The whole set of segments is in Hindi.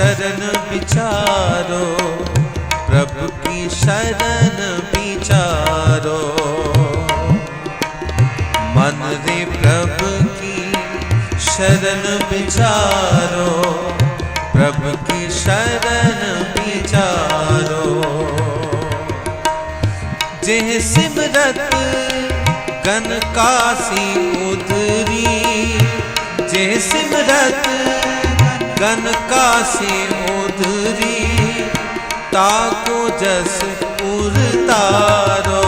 शरण विचारो। प्रभु की शरण विचारो। मन रे प्रभु की शरण विचारो। प्रभु की शरण विचारो। जिह सिमरत गन कासी उधरी जिह सिमरत गन कासी उधरी ताको जस उरतारो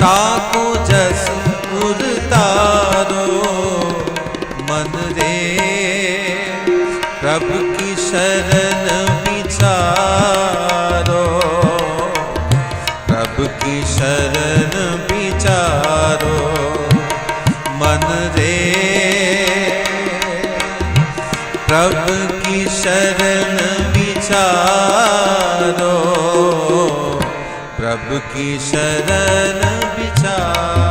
ताको जस उरतारो मन रे प्रभु की शरण विचारो प्रभु की शरण विचारो मन रे प्रभु की शरण विचारो। प्रभु की शरण विचारो।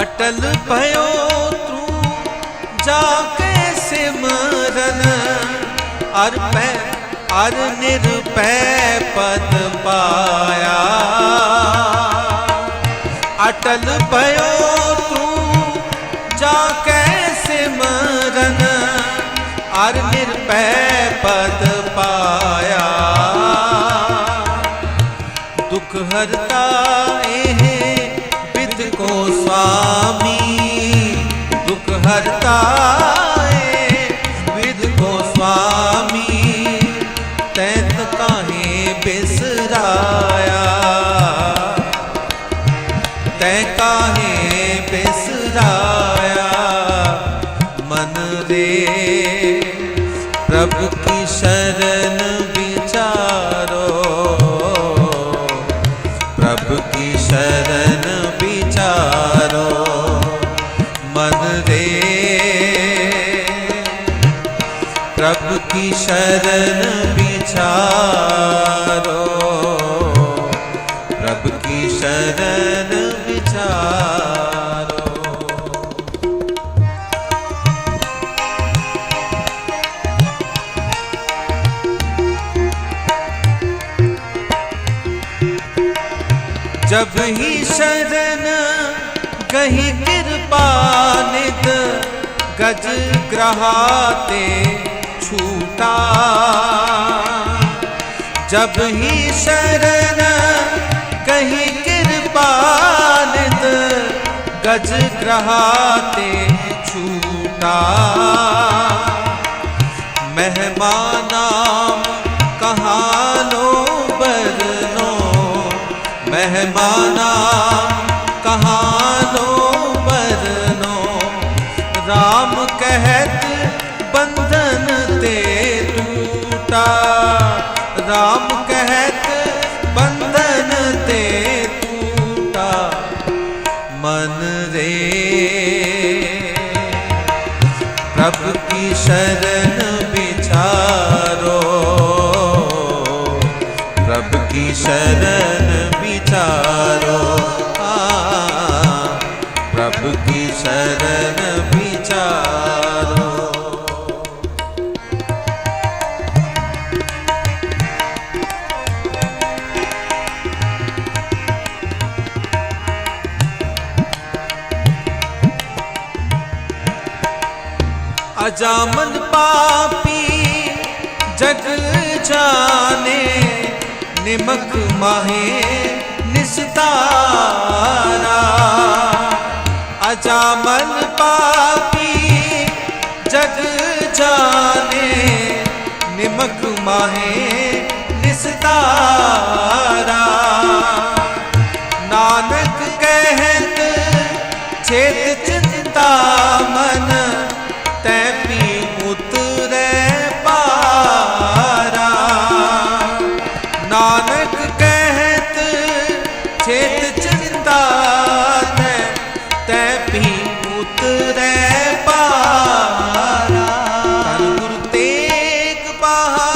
अटल भयो तू जाके सिमरन अर पै, अर निरपै पद पाया। अटल भयो तू, जाके सिमरन। अर निरपै पद पाया। दुख हरता विद को स्वामी। दुख हरता ਬੁਲਾਇਆ ਤੈ ਕਾਹੇ ਬਿਸਰਾਇਆ? ਮਨ ਰੇ ਪ੍ਰਭ ਕੀ ਸ਼ਰਨ ਵਿਚਾਰੋ? ਪ੍ਰਭ ਕੀ ਸ਼ਰਨ ਵਿਚਾਰੋ? ਮਨ ਰੇ ਪ੍ਰਭ ਕੀ ਸ਼ਰਨ जब ही शरण, कही कृपा नित, गज ग्रहाते छूटा। जब ही शरण, कही कृपा नित, गज ग्रहाते छूटा। मेहमानाम राम कहत, बंधन ते टूटा। राम कहत, बंधन ते टूटा। मन रे। प्रभु की शरण विचारो प्रभु की शरण विचारो अजामन पापी जग जाने निमक माहे निस्तारा। अजामन पापी जग जाने निमक माहे निस्तारा। পাহাড়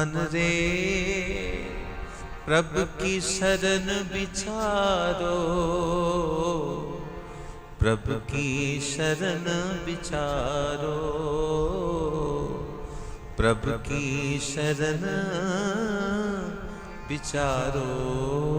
मन रे। प्रभ की शरण विचारो प्रभ की शरण विचारो प्रभ की शरण विचारो